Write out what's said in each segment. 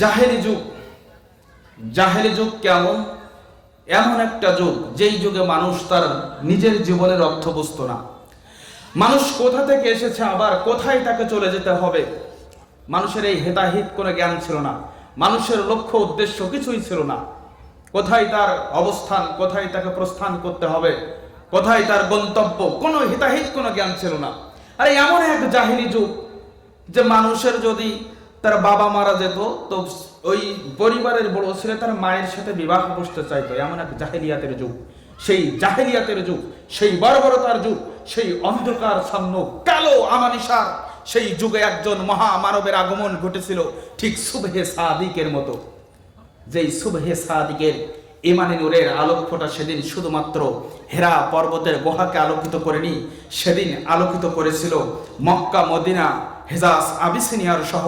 জাহেলি যুগ। জাহেলি যুগ কেমন? এমন একটা যুগ, যেই যুগে মানুষ তার নিজের জীবনের অর্থ বুঝতো না। মানুষ কোথা থেকে এসেছে আবার কোথায় তাকে চলে যেতে হবে? মানুষের এই হেতাহিত কোনো জ্ঞান ছিল না। মানুষের লক্ষ্য, উদ্দেশ্য কিছুই ছিল না। কোথায় তার অবস্থান, কোথায় তাকে প্রস্থান করতে হবে? কোথায় তার গন্তব্য? কোনো হিতাহিত কোনো জ্ঞান ছিল না। আরে এমন এক জাহিলি যুগ, যে মানুষের যদি তার বাবা মারা যেত, তো ওই পরিবারের বড় ছেলে তার মায়ের সাথে বিবাহ বসতে চাইতো। এমন এক জাহেলিয়াতের যুগ। সেই জাহেলিয়াতের যুগ, সেই বর্বরতার যুগ, সেই অন্ধকার সাম্য কালো আমানিসার সেই যুগে একজন মহামানবের আগমন ঘটেছিল ঠিক সুবহে সাদিকের মতো। যেই সুবহে সাদিকের ইমানি নূরের আলোক ফোটা সেদিন শুধুমাত্র হেরা পর্বতের গুহাকে আলোকিত করেনি, সেদিন আলোকিত করেছিল মক্কা, মদিনা হেজাস আবিসিনিয়ার সহ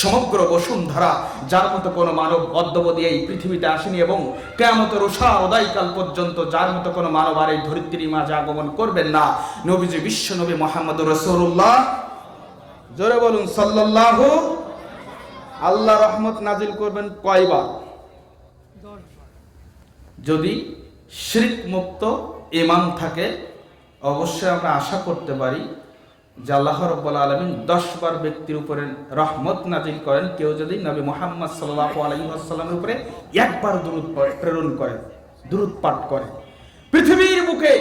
সমগ্র বসুন্ধরা, যার মতো কোনো মানব অদ্যবধি এই পৃথিবীতে আসেনি এবং কেয়ামতের উষা উদয়কাল পর্যন্ত যার মতো কোনো মানব আর এই ধরিত্রী মাঝে আগমন করবেন না। নবীজি বিশ্ব নবী মোহাম্মদ রসুল্লাহ জোরে বলুন, সাল্লাল্লাহু আল্লাহ রহমত নাজিল করবেন কয়বার? যদি শিরিক মুক্ত ইমান থাকে, অবশ্যই আমরা আশা করতে পারি যে আল্লাহ রব্বুল আলমিন দশ বার ব্যক্তির উপরে রহমত নাজিল করেন, কেউ যদি নবী মোহাম্মদ সাল্লাহ আলহিহাসাল্লামের উপরে একবার দূরত প্রেরণ করে দূরত পাঠ করে। পৃথিবীর বুকে,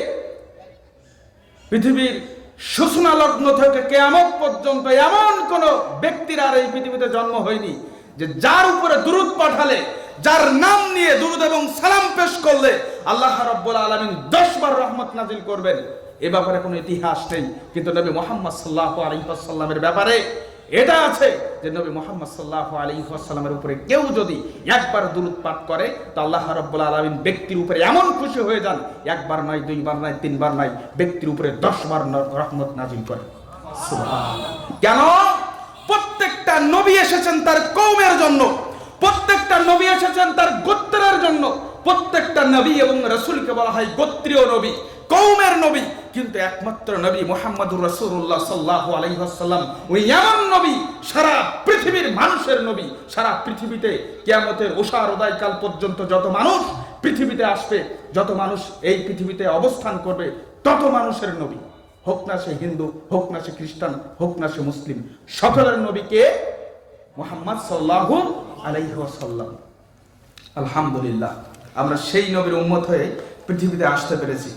পৃথিবীর সূচনা লগ্ন থেকে কেয়ামত পর্যন্ত এমন কোন ব্যক্তির আর এই পৃথিবীতে জন্ম হয়নি, যে যার উপরে দুরুদ পাঠালে, যার নাম নিয়ে দুরুদ এবং সালাম পেশ করলে আল্লাহ রাব্বুল আলামিন দশ বার রহমত নাজিল করবেন। এ ব্যাপারে কোনো ইতিহাস নেই কিন্তু নবী মোহাম্মদ সাল্লাহ আলহিহাসাল্লামের ব্যাপারে এটা আছে যে নবী মোহাম্মদ সাল্লাহ আলহিহাসাল্লামের উপরে কেউ যদি একবার পাঠ করে তো আল্লাহ রাব্বুল আলামিন ব্যক্তির উপরে এমন খুশি হয়ে যান একবার নয় দুইবার নয় তিনবার নয় ব্যক্তির উপরে দশবার রহমত নাজিল করে। কেন? প্রত্যেকটা নবী এসেছেন তার কৌমের জন্য প্রত্যেকটা নবী এসেছেন তার গোত্রের জন্য প্রত্যেকটা নবী এবং রসুলকে বলা হয় গোত্রীয় নবী কৌমের নবী। কিন্তু একমাত্র নবী মোহাম্মদুর রসুল্লাহ সাল্লাহ আলহিহাসাল্লাম ওই এমন নবী, সারা পৃথিবীর মানুষের নবী। সারা পৃথিবীতে কেয়ামতের ওষার উদয়কাল পর্যন্ত যত মানুষ পৃথিবীতে আসবে, যত মানুষ এই পৃথিবীতে অবস্থান করবে, তত মানুষের নবী। হোক না সে হিন্দু, হোক না সে খ্রিস্টান, হোক না সে মুসলিম, সকলের নবীকে মোহাম্মদ সাল্লাহু আলাইহাল্লাম আলহামদুলিল্লাহ, আমরা সেই নবীর উম্মত হয়ে পৃথিবীতে আসতে পেরেছি।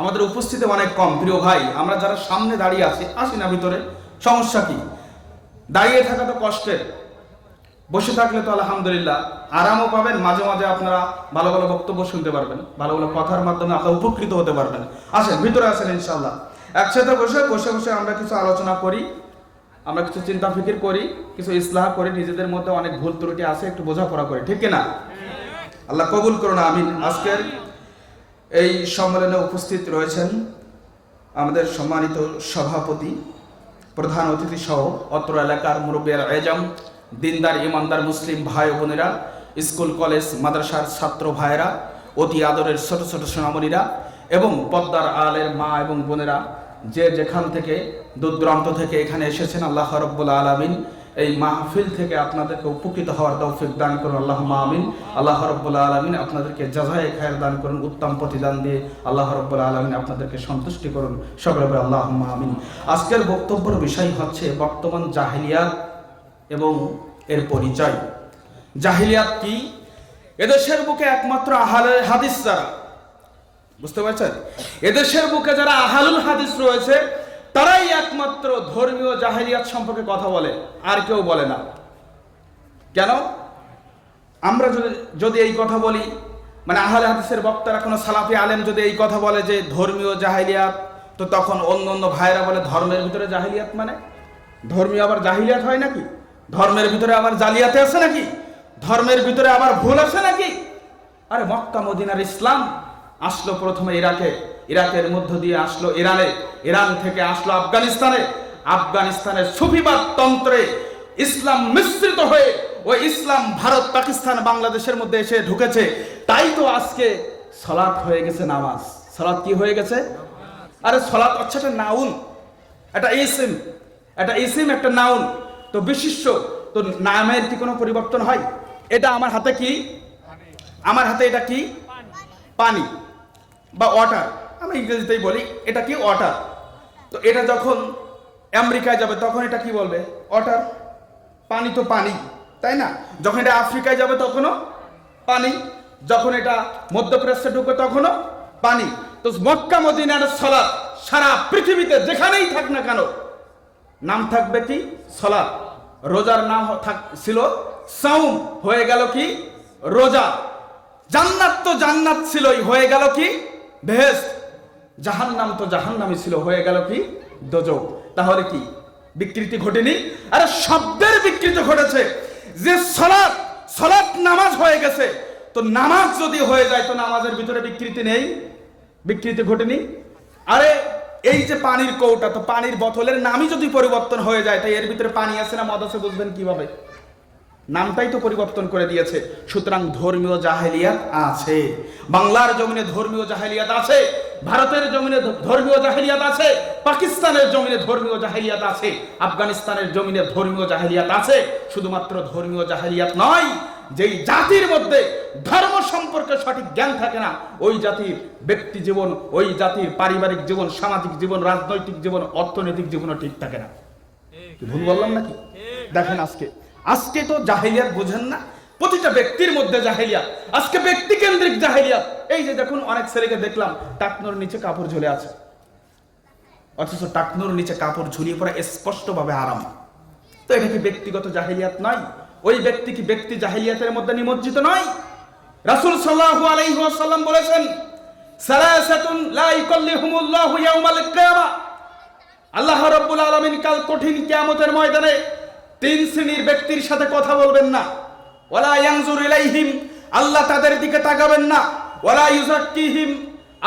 আমাদের উপস্থিতি অনেক কম। প্রিয় ভাই, আমরা যারা সামনে দাঁড়িয়ে আছি, আসি না ভিতরে। সমস্যা কি? দাঁড়িয়ে থাকা তো কষ্টের। বসে থাকলে তো আলহামদুলিল্লাহ। আরামও পাবেন, মাঝে মাঝে আপনারা ভালো ভালো বক্তব্য শুনতে পারবেন, ভালো ভালো কথার মাধ্যমে আপনারা উপকৃত হতে পারবেন। আসেন, ভিতরে আসেন ইনশাল্লাহ একসাথে বসে বসে বসে আমরা কিছু আলোচনা করি, আমরা কিছু চিন্তা ফিকির করি, কিছু ইসলাহ করি, নিজেদের মধ্যে অনেক ভুল ত্রুটি আছে, একটু বোঝাপড়া করি, ঠিক না আল্লাহ কবুল করুন, আমিন। আজকের এই সম্মেলনে উপস্থিত রয়েছেন আমাদের সম্মানিত সভাপতি, প্রধান অতিথি সহ অত্র এলাকার মুরব্বিয়ার এজম দিনদার, ইমানদার মুসলিম ভাই বোনেরা, স্কুল, কলেজ, মাদ্রাসার ছাত্র ভাইয়েরা, অতি আদরের ছোট ছোট সোনামণিরা এবং পদ্মার আলের মা এবং বোনেরা যে যেখান থেকে দূর দূরান্ত থেকে এখানে এসেছেন, আল্লাহ রব্বুল আলমিন এই মাহফিল থেকে আপনাদেরকে উপকৃত হওয়ার তৌফিক দান করুন আল্লাহ আমিন। আল্লাহ রব্বুল আলমিন আপনাদেরকে জাজায় খায়ের দান করুন, উত্তম প্রতিদান দিয়ে আল্লাহ রব্বুল আলমিন আপনাদেরকে সন্তুষ্টি করুন। সকলে আল্লাহ আমিন। আজকের বক্তব্যের বিষয় হচ্ছে বর্তমান জাহিলিয়াত এবং এর পরিচয়। জাহিলিয়াত কি? এদেশের বুকে একমাত্র আহালের হাদিস যারা, বুঝতে পারছেন? এদেশের বুকে যারা আহালুল হাদিস রয়েছে তারাই একমাত্র ধর্মীয় জাহেলিয়াত সম্পর্কে কথা বলে, আর কেউ বলে না। কেন? আমরা যদি যদি এই কথা বলি মানে আহলে হাদিসের বক্তারা কোনো সালাফি আলেম যদি এই কথা বলে যে ধর্মীয় জাহিলিয়াত, তো তখন অন্য অন্য ভাইরা বলে ধর্মের ভিতরে জাহিলিয়াত মানে? ধর্মীয় আবার জাহিলিয়াত হয় নাকি? ধর্মের ভিতরে আবার জালিয়াতে আছে নাকি? ধর্মের ভিতরে আবার ভুল আছে নাকি? আরে মক্কা, মদিনার ইসলাম আসলো প্রথমে ইরাকে। ইরাকের মধ্য দিয়ে আসলো ইরানে। ইরান থেকে আসলো আফগানিস্তানে। আফগানিস্তানের সুফিবাদ তন্ত্রে ইসলাম মিশ্রিত হয়ে ওই ইসলাম ভারত পাকিস্তান বাংলাদেশের মধ্যে এসে ঢুকেছে। তাই তো আজকে সলাৎ হয়ে গেছে নামাজ। সলাৎ কি হয়ে গেছে? আরে সলাৎ হচ্ছে একটা নাউন একটা ইসিম। একটা ইসিম একটা নাউন। তো বিশিষ্ট তো নামের কি কোনো পরিবর্তন হয়? এটা আমার হাতে কি? আমার হাতে এটা কি? পানি বা ওয়াটার। আমি ইংরেজিতেই বলি এটা কি ওয়াটার? তো এটা যখন আমেরিকায় যাবে, তখন এটা কি বলবে? ওয়াটার? পানি তো পানি, তাই না? যখন এটা আফ্রিকায় যাবে, তখনও পানি। যখন এটা মধ্যপ্রাচ্যে ঢুকবে, তখনও পানি। তো মক্কা, মদিনার সলাৎ সারা পৃথিবীতে যেখানেই থাক না কেন, নাম থাকবে কি? সলাৎ রোজার নাম থাক ছিল সাউম, হয়ে গেল কি? রোজা। জান্নাত তো জান্নাত ছিলই, হয়ে গেল কি? বেহেস্ত জাহান্নাম তো জাহান্নামই ছিল, হয়ে গেল কি? দোজক। তাহলে কি? বিকৃতি ঘটেনি? আরে শব্দের বিকৃতি ঘটেছে। যে সলাৎ সলাৎ নামাজ হয়ে গেছে, তো নামাজ যদি হয়ে যায়, তো নামাজের ভিতরে বিকৃতি নেই? বিকৃতি ঘটেনি? আরে এই যে পানির কৌটা, তো পানির বোতলের নামই যদি পরিবর্তন হয়ে যায়, তাই এর ভিতরে পানি আছে না মদ আছে, বুঝবেন কীভাবে? নামটাই তো পরিবর্তন করে দিয়েছে। সুতরাং ধর্মীয় জাহেলিয়াত আছে। বাংলার জমিনে ধর্মীয় জাহেলিয়াত আছে। ভারতের জমিনে ধর্মীয় জাহেলিয়াত আছে, পাকিস্তানের জমিনে ধর্মীয় জাহেলিয়াত আছে, আফগানিস্তানের জমিনে ধর্মীয় জাহেলিয়াত আছে, শুধুমাত্র ধর্মীয় জাহেলিয়াত নয়, যেই জাতির মধ্যে ধর্ম সম্পর্কে সঠিক জ্ঞান থাকে না, ওই জাতির ব্যক্তি জীবন, ওই জাতির পারিবারিক জীবন, সামাজিক জীবন, রাজনৈতিক জীবন, অর্থনৈতিক জীবনও ঠিক থাকে না। ভুল বললাম নাকি? দেখেন আজকে। আজকে তো জাহেরিয়াত বোঝেন না প্রতিটা ব্যক্তির মধ্যে জাহেলিয়াত আজকে ব্যক্তি কেন্দ্রিক জাহেলিয়াত এই যে দেখুন, অনেক ছেলেকে দেখলাম, টাকনোর নিচে কাপড় ঝুলে আছে। অথচ টাকনোর নিচে কাপড় ঝুলিয়ে পড়া স্পষ্টভাবে আরাম তো এটা কি ব্যক্তিগত জাহেলিয়াত নয়? ওই ব্যক্তি কি ব্যক্তি জাহেলিয়াতের মধ্যে নিমজ্জিত নয়? রাসূল সাল্লাল্লাহু আলাইহি ওয়াসাল্লাম বলেছেন, সালাসাতুন লা ইকাল্লিহুমুল্লাহু ইয়াউমাল কিয়ামা। আল্লাহ রব্বুল আলামিন কাল কঠিন কিয়ামতের ময়দানে তিন শ্রেণির ব্যক্তির সাথে কথা বলবেন না। ওয়ালা ইয়ানজুর ইলাইহিম, আল্লাহ তাদের দিকে তাকাবেন না। ওয়ালা ইউজাক্কিহিম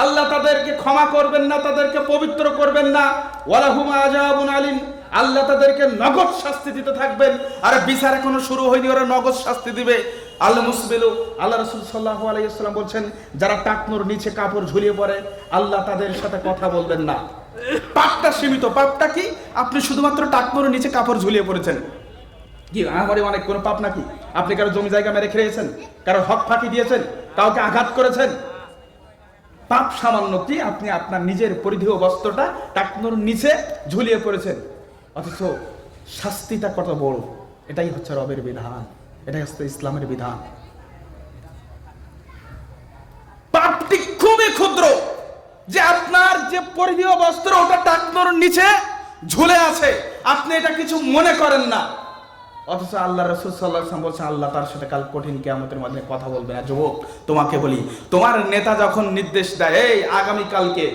আল্লাহ তাদেরকে ক্ষমা করবেন না, তাদেরকে পবিত্র করবেন না। ওয়ালা হুম আজাবুন আলিম, আল্লাহ তাদেরকে নগদ শাস্তি দিতে থাকবেন। আর বিচার এখনও শুরু হয়নি, ওরা নগদ শাস্তি দিবে। আল্লাহ মুসবিলু, আল্লাহ রসুল সাল্লাহ আলাইসাল্লাম বলছেন, যারা টাকনোর নিচে কাপড় ঝুলিয়ে পড়ে, আল্লাহ তাদের সাথে কথা বলবেন না। পাপটা সীমিত। পাপটা কি? আপনি শুধুমাত্র টাকনোর নিচে কাপড় ঝুলিয়ে পড়েছেন। কি আমারই অনেক কোনো পাপ নাকি? আপনি কারও জমি জায়গা মেরে খেয়েছেন? কারও হক ফাঁকি দিয়েছেন? কাউকে আঘাত করেছেন? পাপ সামান্য কি আপনি আপনার নিজের পরিধেয় বস্ত্রটা টাকনোর নিচে ঝুলিয়ে পড়েছেন? অথচ শাস্তিটা কত বড়? এটাই হচ্ছে রবের বিধান। এটাই হচ্ছে ইসলামের বিধান। পাপটি খুবই ক্ষুদ্র। যে আপনার যে পরিধেয় বস্ত্র ওটা টাকনোর নিচে ঝুলে আছে। আপনি এটা কিছু মনে করেন না। অথচ আল্লাহ রসুল সাল্লাহ বলছে আল্লাহ তার সাথে কাল কঠিন কেয়ামতের মধ্যে কথা বলবে না। যুবক, তোমাকে বলি, তোমার নেতা যখন নির্দেশ দেয়, এই, আগামীকালকে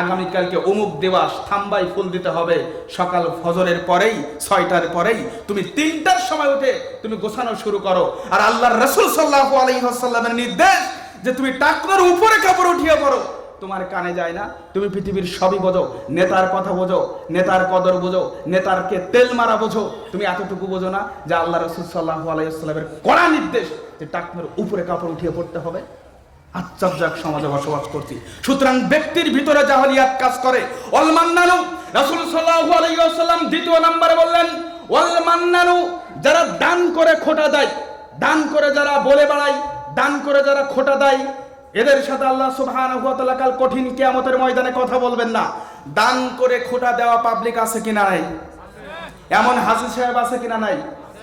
আগামীকালকে অমুক দিবস থাম্বাই ফুল দিতে হবে, সকাল ফজরের পরেই, ছয়টার পরেই, তুমি তিনটার সময় উঠে তুমি গোছানো শুরু করো। আর আল্লাহর রসুল সাল্লাহ আলহিহাসাল্লামের নির্দেশ যে তুমি টাকনোর উপরে কাপড় উঠিয়ে পড়ো। তোমার কানে যায় না। তুমি পৃথিবীর সবই বোঝো। নেতার কথা বোঝো, নেতার কদর বোঝো, নেতারকে তেল মারা বোঝো। তুমি এতটুকু বোঝো না যে আল্লাহ রসুল সাল্লাহ আলাইসাল্লামের কড়া নির্দেশ যে টাকনোর উপরে কাপড় উঠিয়ে পড়তে হবে। সমাজে বসবাস করছি। সুতরাং ব্যক্তির ভিতরে জাহালিয়াত কাজ করে। অল মান্নানু, রাসূল সাল্লাল্লাহু আলাইহি ওয়াসাল্লাম দ্বিতীয় নম্বরে বললেন অল মান্নানু, যারা দান করে খোটা দেয়, দান করে যারা বলে বেড়ায়, দান করে যারা খোটা দেয় এদের সাথে আল্লাহ তাআলা কাল কঠিন কিয়ামতের ময়দানে কথা বলবেন না। দান করে খোটা দেওয়া পাবলিক আছে কিনা নাই? এমন হাজি সাহেব আছে কিনা নাই?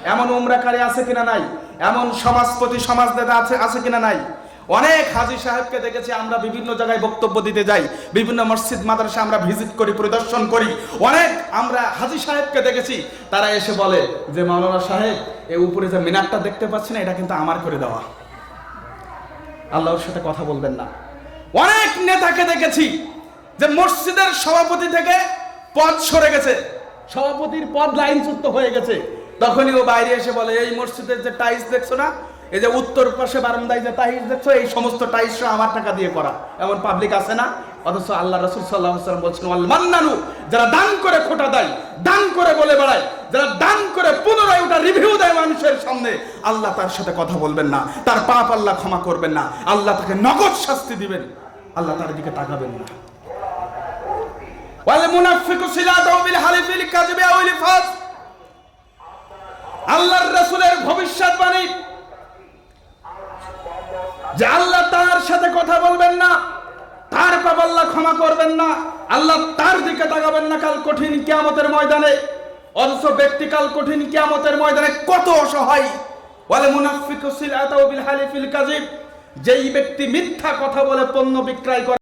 এমন উমরাকারী আছে কিনা নাই? এমন সমাজপতি সমাজ নেতা আছে আছে কিনা নাই? অনেক হাজি সাহেবকে দেখেছি আমরা বিভিন্ন জায়গায় বক্তব্য দিতে যাই, বিভিন্ন মসজিদ, মাদ্রাসা আমরা ভিজিট করি, পরিদর্শন করি। অনেক আমরা হাজি সাহেবকে দেখেছি, তারা এসে বলে যে, মাওলানা সাহেব এই উপরে যে মিনারটা দেখতে পাচ্ছি না এটা কিন্তু আমার করে দেওয়া। আল্লাহর সাথে কথা বলবেন না। অনেক নেতাকে দেখেছি যে মসজিদের সভাপতি থেকে পদ সরে গেছে। সভাপতির পদ লাইনচ্যুত হয়ে গেছে। তখনই ও বাইরে এসে বলে, এই মসজিদের যে টাইলস দেখছ না, এই যে উত্তর পাশে বারান্দায় যে টাইস দেখছ, এই সমস্ত টাইলস আমার টাকা দিয়ে করা। এমন পাবলিক আছে না? অথচ আল্লাহ রসুল সাল্লাহ সাল্লাম বলছেন যারা দান করে খোটা দেয়, দান করে বলে বেড়ায়, যারা সামনে আল্লাহ তার সাথে কথা বলবেন না। তার পাপ আল্লাহ ক্ষমা করবেন না। আল্লাহ তাকে নগদ শাস্তি দিবেন। আল্লাহ তার দিকে তাকাবেন না। আল্লাহর যে আল্লাহ তার সাথে কথা বলবেন না, তার পাপ আল্লাহ ক্ষমা করবেন না, আল্লাহ তার দিকে তাকাবেন না কাল কঠিন কিয়ামতের ময়দানে। অথচ ব্যক্তিকাল কঠিন কিয়ামতের ময়দানে কত অসহায়। বলে মুনাফিক সিল আতাউ বিল হালিফিল কাযিব। যেই ব্যক্তি মিথ্যা কথা বলে পণ্য বিক্রয় করে